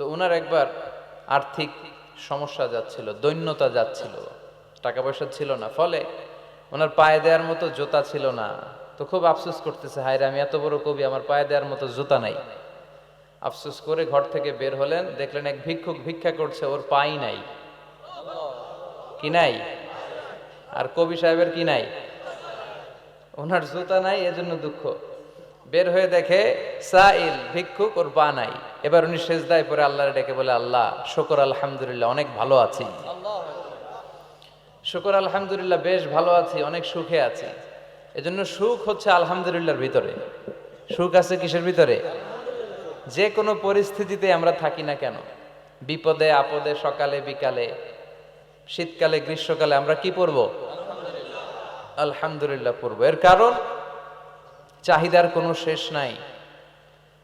তো ওনার একবার আর্থিক সমস্যা যাচ্ছিল, দৈন্যতা যাচ্ছিল। টাকা পয়সা ছিল না, ফলে ওনার পায়ে দেওয়ার মতো জোতা ছিল না। তো খুব আফসোস করতেছে হায়রে আমি এত বড় কবি, আমার পায়ে দেওয়ার মতো জুতা নাই। আফসোস করে ঘর থেকে বের হলেন, দেখলেন এক ভিক্ষুক ভিক্ষা করছে, ওর পাই নাই। কি নাই? আর কবি সাহেবের কি নাই? ওনার জুতা নাই, এজন্য দুঃখ। বের হয়ে দেখে সাইল, ভিক্ষুক, ওর পা নাই। এবার উনি সেজদায় পরে আল্লাহর ডেকে বলে, আল্লাহ, শুকর আলহামদুলিল্লাহ, অনেক ভালো আছি। শুকর আলহামদুলিল্লাহ, বেশ ভালো আছি, অনেক সুখে আছি। এজন্য সুখ হচ্ছে আলহামদুলিল্লাহর ভিতরে। সুখ আছে কিসের ভিতরে? যে কোনো পরিস্থিতিতে আমরা থাকি না কেন। বিপদে, আপদে, সকালে, বিকালে, শীতকালে, গ্রীষ্মকালে আমরা কি পড়ব? আলহামদুলিল্লাহ পড়ব। এর কারণ, চাহিদার কোনো শেষ নাই।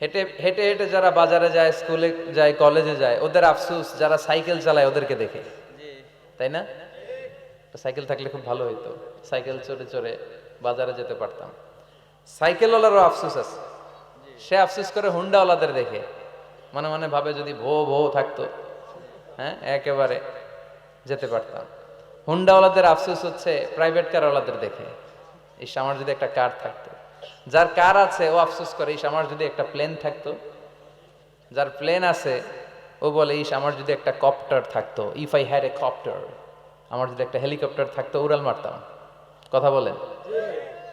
হেঁটে হেঁটে হেঁটে যারা বাজারে যায় স্কুলে যায় কলেজে যায় ওদের আফসোস যারা সাইকেল চালায় ওদেরকে দেখে। তাই না? সাইকেল থাকলে খুব ভালো হইতো। সাইকেল চড়ে চড়ে বাজারে যেতে পারতাম। সাইকেলওয়ালারও আফসোস আছে। সে আফসোস করে হুন্ডাওয়ালাদের দেখে। মনে মনে ভাবে যদি ভো ভো থাকতো হ্যাঁ একেবারে যেতে পারতাম। হুন্ডাওয়ালাদের আফসোস হচ্ছে প্রাইভেট কারওয়ালাদের দেখে। ইস আমার যদি একটা কার থাকতো। যার কার আছে, ও আফসোস করে, ইস, আমার যদি একটা প্লেন থাকতো। যার প্লেন আছে, ও বলে, ইস, আমার যদি একটা কপ্টার থাকতো if I had a copter আমার যদি একটা হেলিকপ্টার থাকতো, উড়াল মারতাম। কথা বলেন।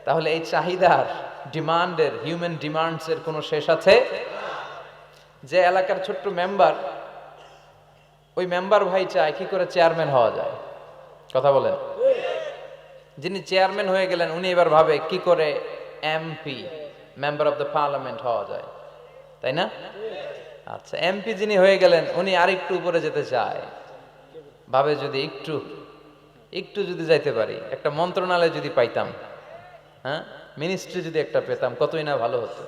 তাহলে এই চাহিদার, ডিমান্ডের হিউম্যান ডিমান্ডসের কোনো শেষ আছে? যে এলাকার ছোট্ট মেম্বার ওই মেম্বার ভাই চায়, কি করে চেয়ারম্যান হওয়া যায়? কথা বলেন। যিনি চেয়ারম্যান হয়ে গেলেন, উনি এবার ভাবে, কি করে MP member of the parliament হওয়া যায়, তাই না? আচ্ছা এমপি যিনি হয়ে গেলেন, উনি আরেকটু উপরে যেতে চায়। ভাবে যদি একটু একটু যদি যাইতে পারি, একটা মন্ত্রণালয় যদি পাইতাম হ্যাঁ? মিনিস্ট্রি যদি একটা পেতাম, কতই না ভালো হতো।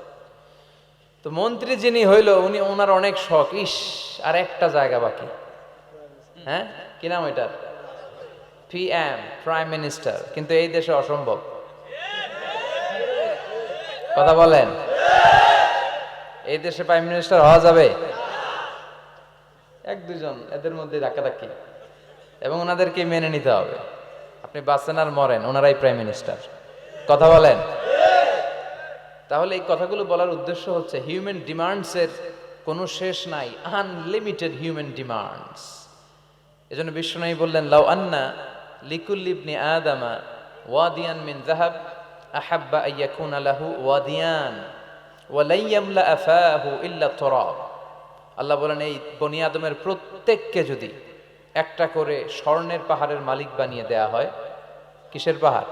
তো মন্ত্রী যিনি হইল, উনি ওনার অনেক শখ, ইস, আর একটা জায়গা বাকি। হ্যাঁ? কি নাম ওইটার? পিএম প্রাইম মিনিস্টার কিন্তু এই দেশে অসম্ভব। কথা বলেন। এই দেশে প্রাইম মিনিস্টার হওয়া যাবে? এক দুজন এদের মধ্যে ধাক্কাধাক্কি। এবং ওনাদেরকে মেনে নিতে হবে। আপনি বাঁচেন আর মরেন, ওনারাই প্রাইম মিনিস্টার কথা বলেন? তাহলে এই কথাগুলো বলার উদ্দেশ্য হচ্ছে হিউম্যান ডিমান্ডসের কোনো শেষ নাই আনলিমিটেড হিউম্যান ডিমান্ডস এজন্য বিশ্বনবী বললেন, লাউ আন্না লিকুল ইবনি আদামা ওয়াদিয়ান মিন যাহাব। আহাব্বা আইয়াকুনা লাহু ওয়াদিয়ান, ওয়া লাই ইয়ামলা আফাহু ইল্লা তুরাব। আল্লাহ বলেন, এই বনি আদমের প্রত্যেককে যদি একটা করে স্বর্ণের পাহাড়ের মালিক বানিয়ে দেয়া হয়, কিসের পাহাড়?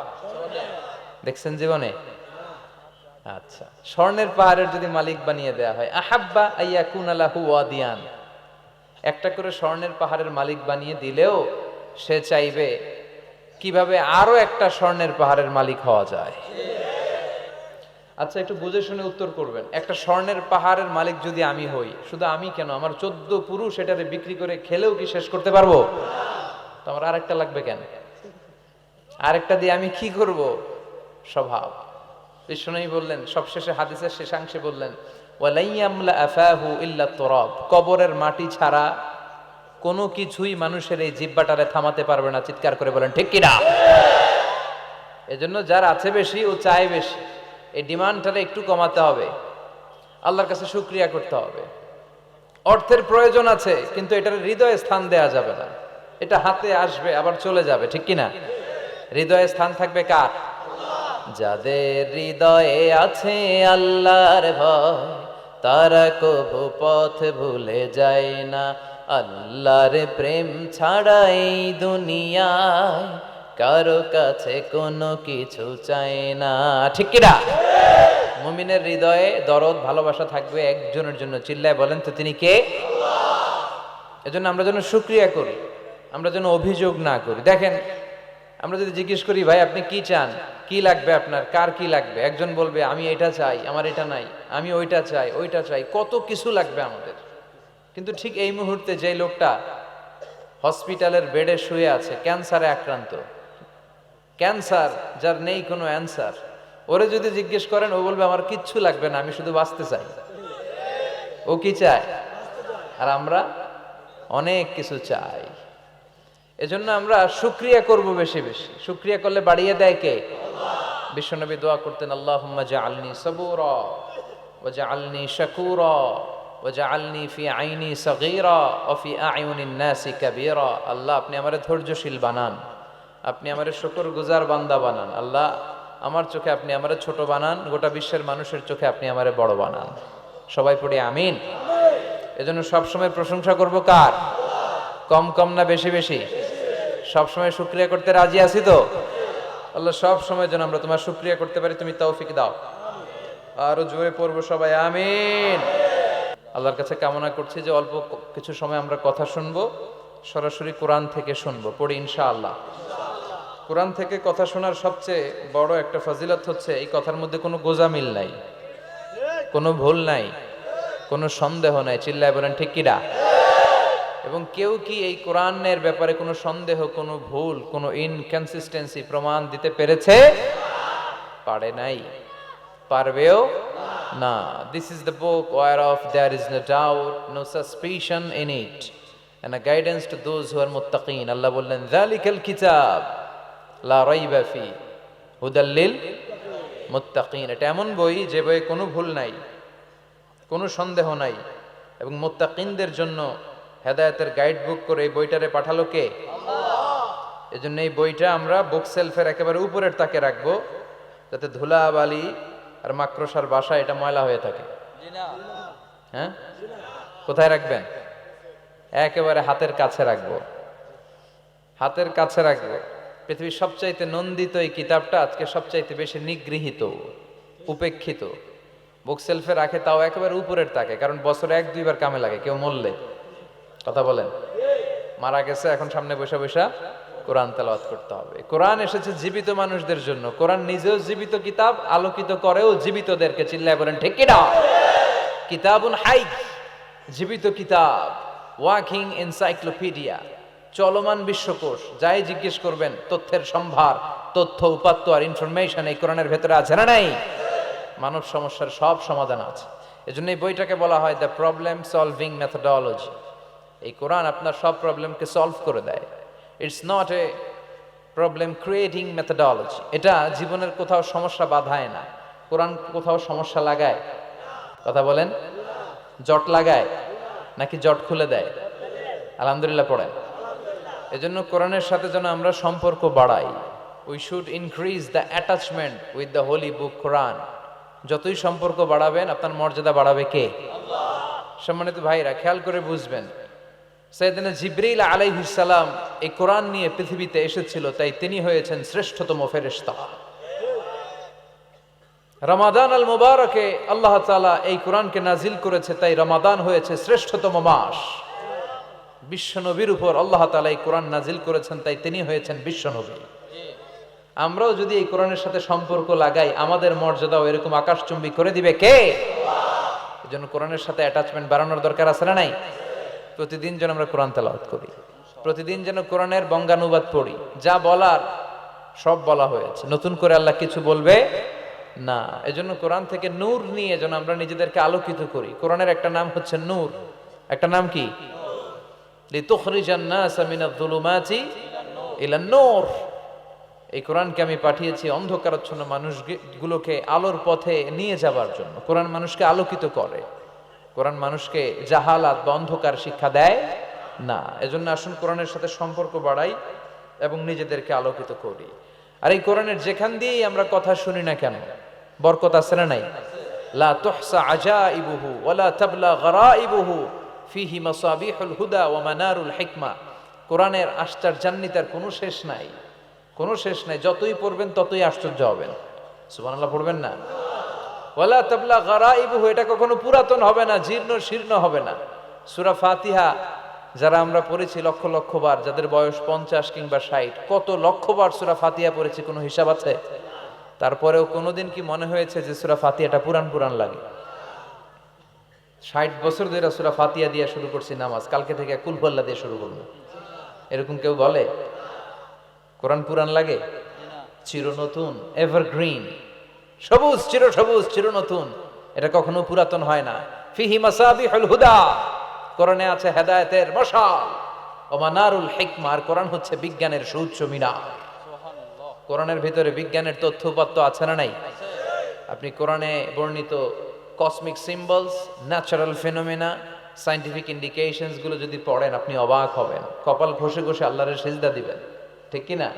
দেখছেন জীবনে? আচ্ছা স্বর্ণের পাহাড়ের যদি মালিক বানিয়ে দেয়া হয়, আহাব্বা আইয়াকুন আলাহু ওয়াদিয়ান। একটা করে স্বর্ণের পাহাড়ের মালিক বানিয়ে দিলেও সে চাইবে কীভাবে আরও একটা স্বর্ণের পাহাড়ের মালিক হওয়া যায়? আচ্ছা একটু বুঝে শুনে উত্তর করবেন। একটা স্বর্ণের পাহাড়ের মালিক যদি আমি হই, শুধু আমি কেন? আমার চোদ্দ পুরুষ এটারে বিক্রি করে খেলেও কি শেষ করতে পারব? তো আমার আরেকটা লাগবে কেন? আরেকটা দিয়ে আমি কি করব? স্বভাব। বিষ্ণুই বললেন, সবশেষে হাদিসের শেষাংশে বললেন, ওয়ালাইয়ামলা আফাহু ইল্লা তুরাব। কবরের মাটি ছাড়া কোনো কিছুই মানুষের এই জিব্বাটারে থামাতে পারবে না, চিৎকার করে বলেন, ঠিক কিনা? এজন্য যার আছে বেশি, ও চায় বেশি। এই ডিমান্ডটারে একটু কমাতে হবে। আল্লাহর কাছে শুক্রিয়া করতে হবে। অর্থের প্রয়োজন আছে, কিন্তু এটার হৃদয়ে স্থান দেয়া যাবে না। এটা হাতে আসবে, আবার চলে যাবে, ঠিক কিনা? হৃদয়ে স্থান থাকবে কার? যাদের হৃদয়ে আছে আল্লাহর ভয়, তারা কবু পথ ভুলে যায় না। আল্লাহর প্রেম ছাড়া এই দুনিয়ায় কারও কাছে কোনো কিছু চায় না। ঠিক কিনা? মুমিনের হৃদয়ে দরদ, ভালোবাসা থাকবে একজনের জন্য। চিল্লায় বলেন তো তিনি কে? এজন্য আমরা যেন শুক্রিয়া করি, আমরা যেন অভিযোগ না করি। দেখেন, আমরা যদি জিজ্ঞেস করি, ভাই, আপনি কি চান? কি লাগবে আপনার? কার কি লাগবে? একজন বলবে, আমি এটা চাই, আমার এটা নাই, আমি ওইটা চাই ওইটা চাই, কত কিছু লাগবে আমাদের। কিন্তু ঠিক এই মুহূর্তে যে লোকটা হসপিটালের বেডে শুয়ে আছে, ক্যান্সারে আক্রান্ত। ক্যান্সার, যার নেই কোনো অ্যান্সার। ওরে যদি জিজ্ঞেস করেন, ও বলবে, আমার কিচ্ছু লাগবে না, আমি শুধু বাঁচতে চাই। ও কি চায়? আর আমরা অনেক কিছু চাই। এজন্য আমরা শুক্রিয়া করব বেশি বেশি। শুক্রিয়া করলে বাড়িয়ে দেয় কে? বিশ্বনবী দোয়া করতেন, আল্লাহুম্মা জাআলনি সাবুরা ওয়া জাআলনি শাকুরা ওয়া জাআলনি ফি আইনি সাগীরা ওয়া ফি আয়ুনিন নাসি কাবীরা। আল্লাহ, আপনি আমারে ধৈর্যশীল বানান। আপনি আমারে শুকরগুজার বান্দা বানান। আল্লাহ, আমার চোখে আপনি আমারে ছোট বানান, গোটা বিশ্বের মানুষের চোখে আপনি আমারে বড় বানান। সবাই পড়ি আমিন। এজন্য সবসময় প্রশংসা করব কার? কম কম না বেশি বেশি? সবসময় শুক্রিয়া করতে রাজি আছি তো? আল্লাহ সব সময় যেন আমরা তোমার শুক্রিয়া করতে পারি, তুমি তৌফিক দাও। আরও জোরে পড়ব সবাই, আমিন। আল্লাহর কাছে কামনা করছি যে অল্প কিছু সময় আমরা কথা শুনব, সরাসরি কোরআন থেকে শুনব, পড়ি ইনশাআল্লাহ। কোরআন থেকে কথা শোনার সবচেয়ে বড় একটা ফজিলত হচ্ছে, এই কথার মধ্যে কোনো গোজামিল নাই, কোনো ভুল নাই, কোনো সন্দেহ নাই। চিল্লায় বলেন, ঠিক কিরা এবং কেউ কি এই কোরআনের ব্যাপারে কোনো সন্দেহ, কোনো ভুল, কোনো ইনকনসিস্টেন্সি প্রমাণ দিতে পেরেছে? পারে নাই। পারবেও না this is the book whereof there is no doubt no suspicion in it and a guidance to those who are Allah বললেন যালিকাল কিতাব লা রাইবা ফি হুদাল লিল মুত্তাকিন এটা এমন বই যে বইয়ে কোনো ভুল নাই, কোনো সন্দেহ নাই, এবং মোত্তাকিনদের জন্য হেদায়েতের গাইড বুক করে এই বইটারে পাঠালো কে? এজন্য এই বইটা আমরা বুক সেলফের একেবারে উপরের তাকে রাখব, যাতে ধুলা বালি আর মাকড়সার বাসা এটা ময়লা হয়ে থাকে। হ্যাঁ? কোথায় রাখবেন? একেবারে হাতের কাছে রাখব। হাতের কাছে রাখব। পৃথিবীর সবচাইতে নন্দিত এই কিতাবটা আজকে সবচাইতে বেশি নিগৃহীত উপেক্ষিত। বুক সেলফে রাখে তাও একেবারে উপরের তাকে কারণ বছরে এক দুইবার কামে লাগে কেউ মরলে। কথা বলেন। মারা গেছে এখন সামনে বসে বসে কোরআন তেলাওয়াত করতে হবে। কোরআন এসেছে জীবিত মানুষদের জন্য। কোরআন নিজেও জীবিত কিতাব, আলোকিত করেও জীবিতদেরকে চিল্লায় বলেন ঠিক কিনা কিতাবুন হাই জীবিত কিতাব, ওয়াকিং এনসাইক্লোপিডিয়া, চলমান বিশ্বকোষ, যাই জিজ্ঞেস করবেন, তথ্যের সম্ভার, তথ্য, উপাত্ত আর ইনফরমেশন এই কোরআনের ভেতরে আছে না নাই? মানব সমস্যার সব সমাধান আছে। এজন্য এই বইটাকে বলা হয়, দ্য প্রবলেম সলভিং মেথডোলজি। এই কোরআন আপনার সব প্রবলেমকে সলভ করে দেয়। It's not a problem creating methodology এটা জীবনের কোথাও সমস্যা বাধায় না। কোরআন কোথাও সমস্যা লাগায়। কথা বলেন? জট লাগায় নাকি জট খুলে দেয়? আলহামদুলিল্লাহ পড়েন। এজন্য কোরআনের সাথে যেন আমরা সম্পর্ক বাড়াই। We should increase the attachment with the holy book Quran যতই সম্পর্ক বাড়াবেন, আপনার মর্যাদা বাড়াবে কে? সম্মানিত ভাইরা, খেয়াল করে বুঝবেন। সৈয়দিনা জিব্রিল আলাইহিস সালাম এই কোরআন নিয়ে পৃথিবীতে এসেছিল, তাই তিনি হয়েছেন শ্রেষ্ঠতম ফেরেশতা। রমাদান আল মুবারকে আল্লাহ তাআলা এই কোরআনকে নাজিল করেছে, তাই রমাদান হয়েছে শ্রেষ্ঠতম মাস। বিশ্বনবীর উপর আল্লাহ তাআলা এই কোরআন নাজিল করেছেন, তাই তিনি হয়েছেন বিশ্বনবী। আমরাও যদি এই কোরআনের সাথে সম্পর্ক লাগাই, আমাদের মর্যাদাও এরকম আকাশচুম্বী করে দিবে কে? এই জন্য কোরআনের সাথে অ্যাটাচমেন্ট বাড়ানোর দরকার আছে না নাই? প্রতিদিন যেন আমরা কোরআন তেলাওয়াত করি। প্রতিদিন যেন কোরআনের বঙ্গানুবাদ পড়ি। যা বলার, সব বলা হয়েছে। নতুন করে আল্লাহ কিছু বলবে না। এজন্য কোরআন থেকে নূর নিয়ে যেন আমরা নিজেদেরকে আলোকিত করি। কোরআনের একটা নাম হচ্ছে নূর। একটা নাম কি? এই কোরআনকে আমি পাঠিয়েছি অন্ধকারাচ্ছন্ন মানুষগুলোকে আলোর পথে নিয়ে যাবার জন্য। কোরআন মানুষকে আলোকিত করে। কোরআন মানুষকে জাহালাত বা অন্ধকার শিক্ষা দেয় না। এজন্য আসুন কোরআনের সাথে সম্পর্ক বাড়াই এবং নিজেদেরকে আলোকিত করি। আর এই কোরআনের যেখান দিয়েই আমরা কথা শুনি না কেন, বরকত আছে না নাই? লা তুহসা আজাইবুহু ওয়ালা তাবলা গরাইবুহু ফিহি মাসাবিহুল হুদা ওয়া মানারুল হিকমা। কোরআনের আশ্চর্যান্বিতার কোনো শেষ নাই। কোনো শেষ নাই। যতই পড়বেন ততই আশ্চর্য হবেন। সুবহানাল্লাহ, পড়বেন না? ওয়ালা তাবলা গারাইবুহু এটা কখনো পুরাতন হবে না জীর্ণ শীর্ণ হবে না। সুরা ফাতিহা যারা আমরা পড়েছি লক্ষ লক্ষ বার যাদের বয়স পঞ্চাশ কিংবা ষাট কত লক্ষ বার সুরা ফাতিয়া পড়েছি কোনো হিসাব আছে? তারপরেও কোনোদিন কি মনে হয়েছে যে সুরা ফাতিয়াটা পুরান পুরান লাগে? ষাট বছর ধরে সুরা ফাতিয়া দিয়ে শুরু করছি নামাজ কালকে থেকে কুলফল্লা দিয়ে শুরু করব। এরকম কেউ বলে? কোরআন পুরান লাগে? চির নতুন এভারগ্রিন সবুজ চির সবুজ চির নতুন। এটা কখনো পুরাতন হয় না। ফিহি মাসাবিহুল হুদা। কোরআনে আছে হেদায়েতের মশাল। ও মানারুল হিকমা। আর কোরআন হচ্ছে বিজ্ঞানের সুউচ্চ মিনার। কোরআনের ভিতরে বিজ্ঞানের তথ্য উপাত্ত আছে না নাই? আপনি কোরআনে বর্ণিত cosmic symbols natural phenomena scientific ইন্ডিকেশনসগুলো যদি পড়েন আপনি অবাক হবেন। কপাল ঘষে ঘষে আল্লাহরের সিজদা দিবেন। ঠিক কি না?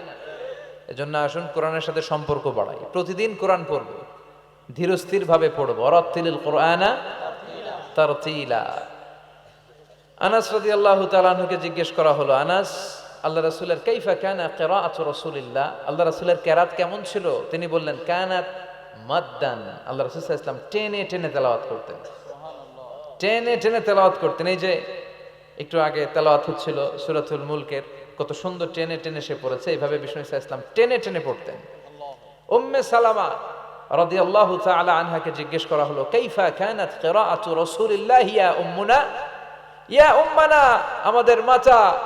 এজন্য আসুন, কোরআনের সাথে সম্পর্ক বাড়াই। প্রতিদিন কোরআন পড়ব ধীরস্থির ভাবে পড়ব। অরত্তিল কোরআনা তারতিলা। আনাস রাদিয়াল্লাহু তাআলা আনহুকে জিজ্ঞেস করা হলো, আনাস, আল্লাহ রাসূলের কাইফা কানা কিরাআতু রাসূলিল্লাহ? আল্লাহ রাসূলের কেরাত কেমন ছিল? তিনি বললেন, কানাত মাদ্দান। আল্লাহ রাসূল ওয়াসাল্লাম টেনে টেনে তেলাওয়াত করতেন। টেনে টেনে তেলাওয়াত করতেন। এই যে, একটু আগে তেলাওয়াত হচ্ছিল সূরাতুল মুলকের। কত সুন্দর টেনে টেনে সে পড়েছে। এইভাবে বিষ্ণু ইসা ইসলাম টেনে টেনে পড়তেন। উম্মে সালামা রাদিয়াল্লাহু তাআলা আনহাকে জিজ্ঞেস করা হলো, কাইফা কানাত কিরাআতু ইয়া উম্মুনা? ইয়া উম্মানা, আমাদের মাতা,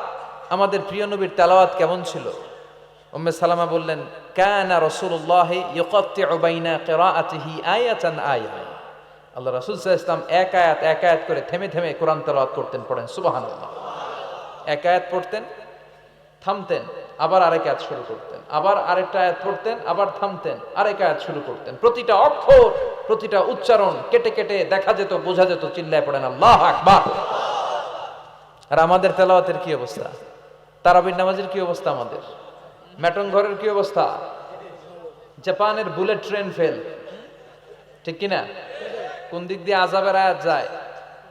আমাদের প্রিয় নবীর তেলাওয়াত কেমন ছিল? উম্মে সালামা বললেন, কানা রাসূলুল্লাহ ইউকাত্তিউ বাইনা কিরাআতিহি আয়াতান আয়া। আল্লাহ রাসূল সাল্লাল্লাহু ইসলাম এক আয়াত এক আয়াত করে থেমে থেমে কোরআন তেলাওয়াত করতেন, পড়েন। সুবহানাল্লাহ। এক আয়াত পড়তেন থামতেন, আবার আরেক আয়াত শুরু করতেন, আবার আরেকটা আয়াত পড়তেন, আবার থামতেন, আরেক আয়াত শুরু করতেন। প্রতিটা অক্ষর প্রতিটা উচ্চারণ কেটে কেটে দেখা যেত, বোঝা যেত, চিল্লায় পড়েন আল্লাহ আকবার। আর আমাদের তেলাওয়াতের কি অবস্থা? তারাবির নামাজের কি অবস্থা আমাদের? ম্যাটন ঘরের কি অবস্থা? জাপানের বুলেট ট্রেন ফেল। ঠিক কিনা? কোন দিক দিয়ে আজাবের আয়াত যায়?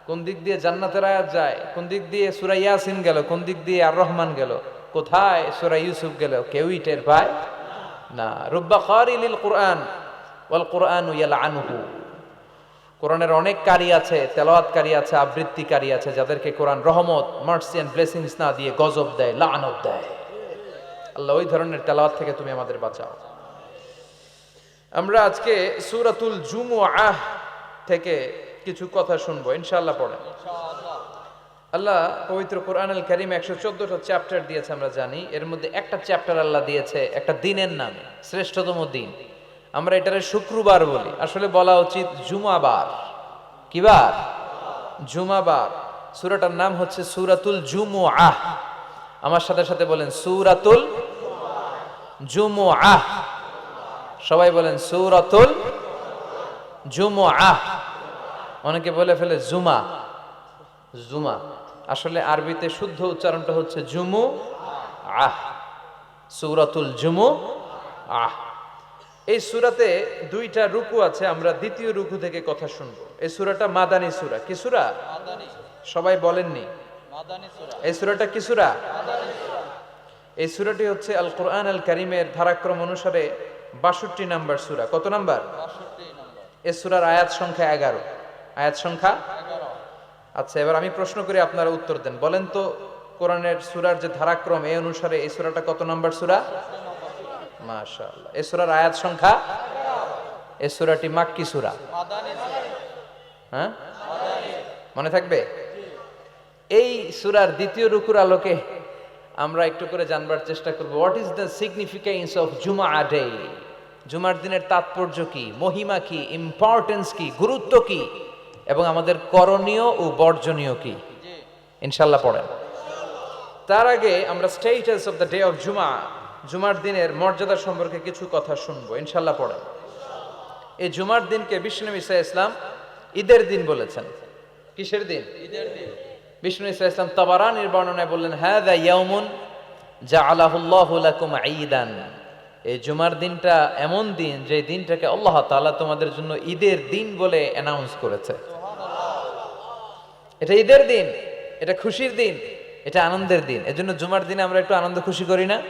কোন দিক দিয়ে জান্নাতের আয়াত যায়? কোন দিক দিয়ে সুরাইয়াসিন গেল? কোন দিক দিয়ে আর রহমান গেল? কোথায় সুরা ইউসুফ গেল? কেউই টের পায় না। রুব্বা খারিলিল কোরআন, ওয়াল কোরআন ইয়ালআনুহু কোরআনের অনেক কারি আছে, তেলাওয়াতকারী আছে, আবৃত্তিকারী আছে, যাদেরকে কোরআন রহমত, মার্সি এন্ড ব্লেসিংস না দিয়ে গজব দেয়, লানত দেয়। আল্লাহ ওই ধরনের তেলাওয়াত থেকে তুমি আমাদের বাঁচাও। আমরা আজকে সূরাতুল জুমুআহ থেকে কিছু কথা শুনব ইনশাল্লাহ পড়েন আল্লাহ পবিত্র কোরআন আল করিম একশো চোদ্দটা চ্যাপ্টার দিয়েছে, আমরা জানি। এর মধ্যে একটা চ্যাপ্টার আল্লাহ দিয়েছে, একটা দিনের নামে, শ্রেষ্ঠতম দিন। আমরা এটারে শুক্রবার বলি। আসলে বলা উচিত জুমাবার। কি বার? জুমাবার। সূরাটার নাম হচ্ছে সূরাতুল জুমুআহ আমার সাথে সাথে বলেন, সূরাতুল জুমুআহ সবাই বলেন, সূরাতুল জুমুআহ অনেকে বলে ফেলে, জুমা। জুমা। আসলে আরবিতে শুদ্ধ উচ্চারণটা হচ্ছে জুমু আহ সূরাতুল জুমু আহ। এই সুরাতে দুইটা রুকু আছে আমরা দ্বিতীয় রুকু থেকে কথা শুনব। এই সুরাটা মাদানী সুরা। কি সূরা? সবাই বলেননি। এই সুরাটা কি সূরা? এই সূরাটি হচ্ছে আল কোরআন আল কারিমের ধারাক্রম অনুসারে বাষট্টি নাম্বার সুরা। কত নাম্বার? এ সূরার আয়াত সংখ্যা এগারো। আয়াত সংখ্যা আচ্ছা এবার আমি প্রশ্ন করি, আপনারা উত্তর দেন। বলেন তো, কোরআনের সুরার যে ধারাক্রম, এই অনুসারে এই সূরাটা কত নম্বর সূরা? মাশাআল্লাহ। এই সূরার আয়াত সংখ্যা? এই সূরাটি মাক্কি সূরা। হ্যাঁ? মনে থাকবে? এই সূরার দ্বিতীয় রুকুর আলোকে আমরা একটু করে জানবার চেষ্টা করব। What is the significance of জুমা ডে জুমার দিনের তাৎপর্য কি? মহিমা কি? ইম্পর্টেন্স কি? গুরুত্ব কি? এবং আমাদের করণীয় ও বর্জনীয় কি? ইনশাল্লাহ পড়েন। তার আগে আমরা status of the day of জুমা জুমার দিনের মর্যাদা সম্পর্কে কিছু কথা শুনব ইনশাল্লাহ পড়েন। এই জুমার দিনকে বিষ্ণু ইসা ইসলাম ঈদের দিন বলেছেন। কিসের দিন? বিষ্ণু ইসা ইসলাম তাবারানির বর্ণনায় বললেন হ্যাঁ দা ইয়াউমুন যা আলাহুল্লাহ লাকুম ঈদান। এই জুমার দিনটা এমন দিন যে দিনটাকে আল্লাহ তাআলা তোমাদের জন্য ঈদের দিন বলে অ্যানাউন্স করেছে। এটা ঈদের দিন, এটা খুশির দিন, এটা আনন্দের দিন। এজন্য জুমার দিনে আমরা একটু আনন্দ খুশি করি না?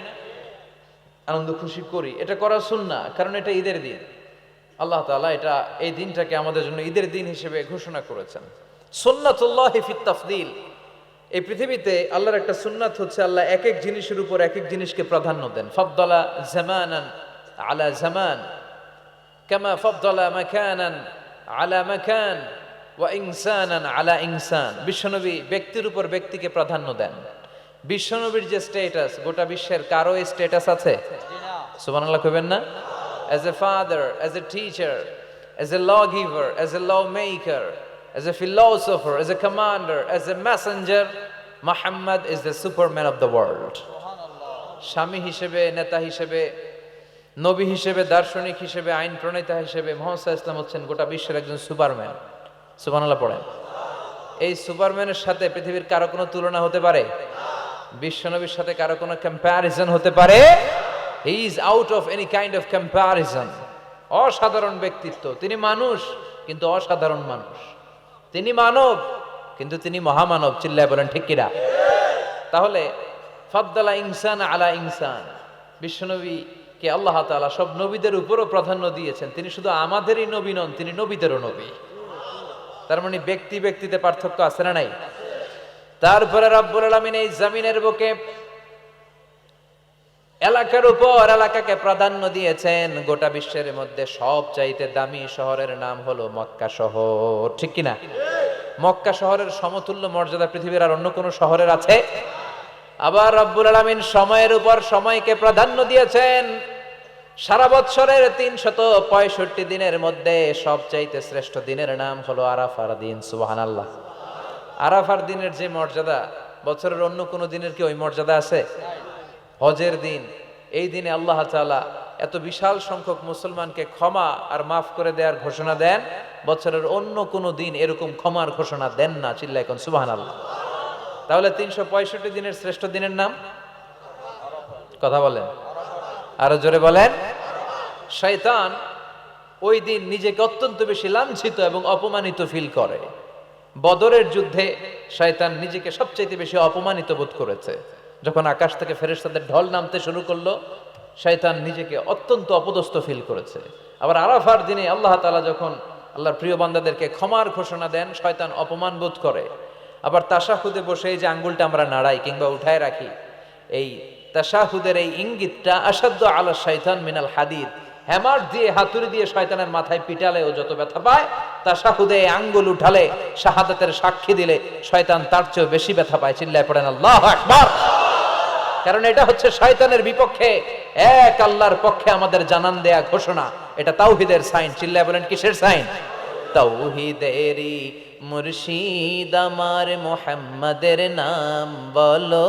আনন্দ খুশি করি। এটা করা সুন্না, কারণ এটা ঈদের দিন। আল্লাহ তাআলা এটা, এই দিনটাকে আমাদের জন্য ঈদের দিন হিসেবে ঘোষণা করেছেন। সুন্নাতুল্লাহ ফিত তাফদিল। এই পৃথিবীতে আল্লাহর একটা সুন্নাত হচ্ছে আল্লাহ এক এক জিনিসের উপর এক এক জিনিসকে প্রাধান্য দেন। ফদ্দলা জামানান আলা জামান, কামা ফদ্দলা মাকানান আলা মাকান। আলা ইনসান। বিশ্বনবী ব্যক্তির উপর ব্যক্তিকে প্রাধান্য দেন। বিশ্বনবীর যে স্ট্যাটাস গোটা বিশ্বের কারও স্ট্যাটাস আছে? সুবহানাল্লাহ কইবেন না? As a father, as a teacher, as a lawgiver, as a lawmaker, as a philosopher, as a commander, as a messenger, Muhammad is the superman of the world. স্বামী হিসেবে, নেতা হিসেবে, নবী হিসেবে, দার্শনিক হিসেবে, আইন প্রণেতা হিসেবে মোহাম্মদ ইসলাম হচ্ছেন গোটা বিশ্বের একজন সুপারম্যান। সুবহানাল্লাহ পড়েন। এই সুপারম্যানের সাথে পৃথিবীর কারও কোনো তুলনা হতে পারে? বিশ্বনবীর সাথে কারও কোনো কম্প্যারিজন হতে পারে? He is out of any kind of comparison অসাধারণ ব্যক্তিত্ব। তিনি মানুষ, কিন্তু অসাধারণ মানুষ। তিনি মানব, কিন্তু তিনি মহামানব। চিল্লায় বলেন, ঠিক কিরা তাহলে, ফদ্দালা ইনসান আলা ইনসান। বিশ্বনবীকে আল্লাহ তাআলা সব নবীদের উপরও প্রাধান্য দিয়েছেন। তিনি শুধু আমাদেরই নবী নন, তিনি নবীদেরও নবী। তার মানে ব্যক্তি ব্যক্তিতে পার্থক্য আছে না নাই? তারপরে রব্বুল আলামিন এই জমিনের বুকে এলাকার উপর এলাকাকে প্রাধান্য দিয়েছেন। গোটা বিশ্বের মধ্যে সব চাইতে দামি শহরের নাম হলো মক্কা শহর। ঠিক কিনা? মক্কা শহরের সমতুল্য মর্যাদা পৃথিবীর আর অন্য কোনো শহরের আছে? আবার রব্বুল আলামিন সময়ের উপর সময়কে প্রাধান্য দিয়েছেন। সারা বৎসরের তিনশত পঁয়ষট্টি দিনের মধ্যে সবচাইতে শ্রেষ্ঠ দিনের নাম হলো আরাফার দিন সুবাহান আল্লাহ আরাফার দিনের যে মর্যাদা, বছরের অন্য কোনো দিনের কি ওই মর্যাদা আছে? হজের দিন, এই দিনে আল্লাহ তাআলা এত বিশাল সংখ্যক মুসলমানকে ক্ষমা আর মাফ করে দেওয়ার ঘোষণা দেন, বছরের অন্য কোনো দিন এরকম ক্ষমার ঘোষণা দেন না চিল্লা এখন সুবাহান আল্লাহ তাহলে তিনশো পঁয়ষট্টি দিনের শ্রেষ্ঠ দিনের নাম? কথা বলেন। আরও জোরে বলেন। শয়তান ওই দিন নিজেকে অত্যন্ত বেশি লাঞ্ছিত এবং অপমানিত ফিল করে। বদরের যুদ্ধে শয়তান নিজেকে সবচাইতে বেশি অপমানিত বোধ করেছে। যখন আকাশ থেকে ফেরেশতাদের ঢল নামতে শুরু করল, শয়তান নিজেকে অত্যন্ত অপদস্থ ফিল করেছে। আবার আরাফার দিনে আল্লাহ তাআলা যখন আল্লাহর প্রিয় বান্দাদেরকে ক্ষমার ঘোষণা দেন, শয়তান অপমান বোধ করে। আবার তাসাহুদে বসে যে আঙ্গুলটা আমরা নাড়াই কিংবা উঠায় রাখি, এই তাসাহুদের এই ইঙ্গিতটা আসাধ্য আলা শয়তান মিনাল হাদিদ হ্যামার দিয়ে, হাতুড়ি দিয়ে শয়তানের মাথায় পিটালে ও যত ব্যথা পায় তাসাহুদে এই আঙ্গুল উঠালে, শাহাদাতের সাক্ষী দিলে শয়তান তার চেয়েও বেশি ব্যথা পায়। চিল্লায় পড়েন, আল্লাহ আকবার! কারণ এটা হচ্ছে শয়তানের বিপক্ষে, এক আল্লাহর পক্ষে আমাদের জানান দেয়া ঘোষণা। এটা তাওহিদের সাইন। চিল্লায় বলেন, কিসের সাইন? তাওহিদেরই মুর্শিদ আমার মোহাম্মদের নাম বলো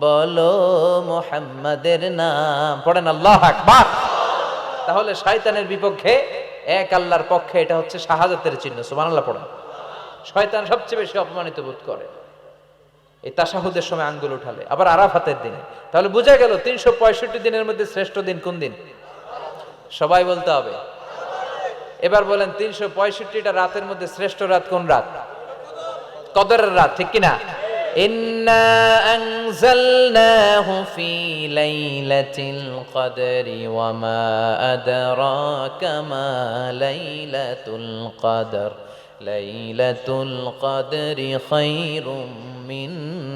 বলো মোহাম্মদের নাম। পড়েন আল্লাহ আকবার। তাহলে শয়তানের বিপক্ষে এক আল্লাহর পক্ষে এটা হচ্ছে শাহাদাতের চিহ্ন, সুবহানাল্লাহ পড়েন। শয়তান সবচেয়ে বেশি অপমানিত বোধ করে। এই তাসাহুদের সময় আঙ্গুল উঠালে, আবার আরাফাতের দিনে। তাহলে বোঝা গেল তিনশো পঁয়ষট্টি দিনের মধ্যে শ্রেষ্ঠ দিন কোন দিন? সবাই বলতে হবে। এবার বলেন তিনশো পঁয়ষট্টিটা রাতের মধ্যে শ্রেষ্ঠ রাত কোন রাত? কদরের রাত, ঠিক কিনা? إنا أنزلناه في ليلة القدر وما أدراك ما ليلة القدر ليلة القدر خير من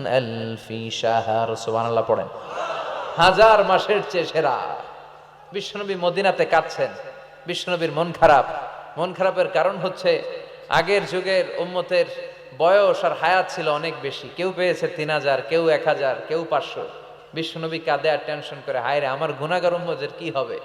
ألف شهر سبحان الله পড়েন হাজার মাসের চেয়ে সেরা বিশ্বনবী মদিনাতে কাঁদছেন বিশ্বনবীর মন খারাপ মন খারাপের কারণ হচ্ছে আগের যুগের উম্মতের বয়স আর হায়াত ছিল অনেক বেশি। কেউ পেয়েছে তিন হাজার, কেউ এক হাজার, কেউ পাঁচশো। বিশ্বনবী কাঁদে আর টেনশন করে হায় রে আমার গুণাগার মজের কি হবে?